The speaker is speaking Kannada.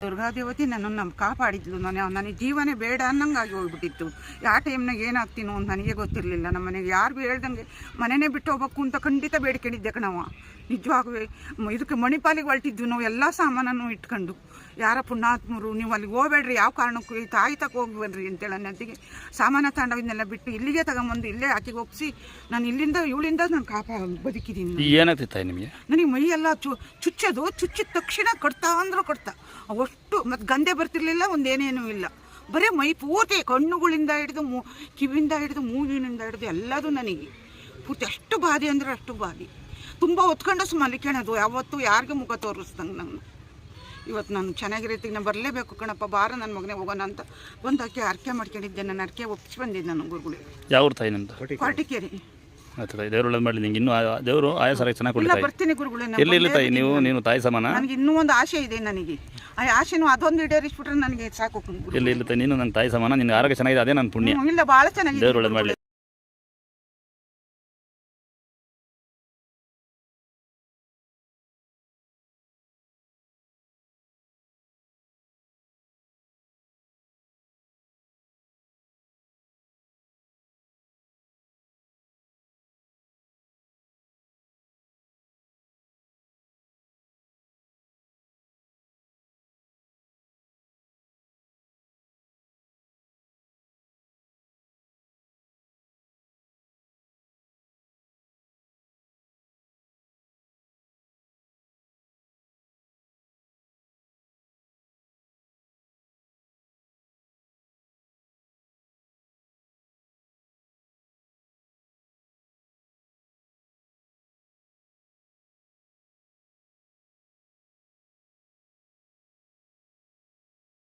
ದುರ್ಗಾದೇವತೆ ನನ್ನನ್ನು ನಮ್ಮ ಕಾಪಾಡಿದ್ಲು. ನಾನು ನನಗೆ ಜೀವನೇ ಬೇಡ ಅನ್ನಂಗಾಗಿ ಹೋಗ್ಬಿಟ್ಟಿತ್ತು. ಯಾವ ಟೈಮ್ನಾಗ ಏನಾಗ್ತೀನೋ ಅಂತ ನನಗೆ ಗೊತ್ತಿರಲಿಲ್ಲ. ನಮ್ಮ ಮನೆಗೆ ಯಾರಿಗೂ ಹೇಳ್ದಂಗೆ ಮನೆಯೇ ಬಿಟ್ಟು ಹೋಗ್ಬೇಕು ಅಂತ ಖಂಡಿತ ಬೇಡ್ಕೊಂಡಿದ್ದೆ ಕಣವ ನಿಜವಾಗೂ ಇದಕ್ಕೆ ಮಣಿಪಾಲಿಗೆ ಹೊರಟಿದ್ವಿ ನಾವು ಎಲ್ಲ ಸಾಮಾನನ್ನು ಇಟ್ಕೊಂಡು. ಯಾರ ಪುಣ್ಯಾತ್ಮರು ನೀವು ಅಲ್ಲಿಗೆ ಹೋಗ್ಬೇಡ್ರಿ ಯಾವ ಕಾರಣಕ್ಕೂ ಈ ತಾಯಿ ತಕ ಹೋಗ್ಬೇಡ್ರಿ ಅಂತೇಳಿ ಅನ್ನೋದಿಗೆ ಸಾಮಾನ ತಗೊಂಡೋಗಿದ್ನೆಲ್ಲ ಬಿಟ್ಟು ಇಲ್ಲಿಗೆ ತಗೊಂಬಂದು ಇಲ್ಲೇ ಆಕೆಗೆ ಒಪ್ಪಿಸಿ ನಾನು ಇಲ್ಲಿಂದ ಇವಳಿಂದ ನಾನು ಕಾಪಾ ಬದುಕಿದ್ದೀನಿ. ಏನಾಗ್ತಿತ್ತು ನಿಮಗೆ? ನನಗೆ ಮೈಯೆಲ್ಲ ಚು ಚುಚ್ಚೋದು ಚುಚ್ಚಿದ ತಕ್ಷಣ ಕಡ್ತಾ ಅಂದ್ರೆ ಕಡ್ತಾ ಅವಷ್ಟು ಮತ್ತು ಗಂಧೆ ಬರ್ತಿರ್ಲಿಲ್ಲ ಒಂದೇನೇನೂ ಇಲ್ಲ. ಬರೀ ಮೈ ಪೂರ್ತಿ ಕಣ್ಣುಗಳಿಂದ ಹಿಡಿದು ಮೂ ಕಿವಿಯಿಂದ ಹಿಡಿದು ಮೂಗಿನಿಂದ ಹಿಡಿದು ಎಲ್ಲದೂ ನನಗೆ. ಪೂರ್ತಿ ಅಷ್ಟು ಬಾಧೆ ಅಂದರೆ ಅಷ್ಟು ಬಾಧೆ. ತುಂಬ ಹೊತ್ಕೊಂಡು ಮಲಿಕೆಣದು ಯಾವತ್ತೂ ಯಾರಿಗೆ ಮುಖ ತೋರಿಸ್ದಂಗೆ ನಾನು ಇವತ್ತು ನಾನು ಚೆನ್ನಾಗಿರ್ತೀನಿ ನಾನು ಬರಲೇಬೇಕು ಕಣಪ್ಪ ಬಾರ ನನ್ನ ಮಗನೇ ಹೋಗೋಣ ಅಂತ ಒಂದು ಅಕ್ಕೆ ಅರ್ಕೆ ಮಾಡ್ಕೊಂಡಿದ್ದೆ ನನ್ನ ಅರ್ಕೆ ಒಪ್ಪಿಸಿ ಬಂದಿದ್ದೆ ನಾನು ಗುರುಗಳು ಯಾವ ತಾಯಿ ನಿಮ್ದು? ಕ್ವಾಟಿಕೇರಿ ದೇವರು ಮಾಡಲಿ ನಿಂಗೆ ಇನ್ನೂ ದೇವರು ಚೆನ್ನಾಗಿ ಬರ್ತೀನಿ ಗುರುಗಳು ನಾನು ಎಲ್ಲಿ ಇಲ್ಲ ತಾಯಿ ನೀವು? ನೀನು ತಾಯಿ ಸಮಾನ? ನನಗೆ ಇನ್ನೂ ಒಂದು ಆಸೆ ಇದೆ ನನಗೆ. ಆ ಆಸೆನೂ ಅದೊಂದು ಈಡೇರಿಸ್ಬಿಟ್ರೆ ನನಗೆ ಸಾಕು ಇಲ್ಲ ತಾಯಿ ನೀನು ನನ್ನ ತಾಯಿ ಸಮಾನ ನಿನ್ನ ಆರೋಗ್ಯ ಚೆನ್ನಾಗಿದೆ ಅದೇ ನನ್ನ ಪುಣ್ಯ. ಇಲ್ಲ ಭಾಳ ಚೆನ್ನಾಗಿದೆ. ದೇವ್ರು ಒಳ್ಳೇದು ಮಾಡಲಿ.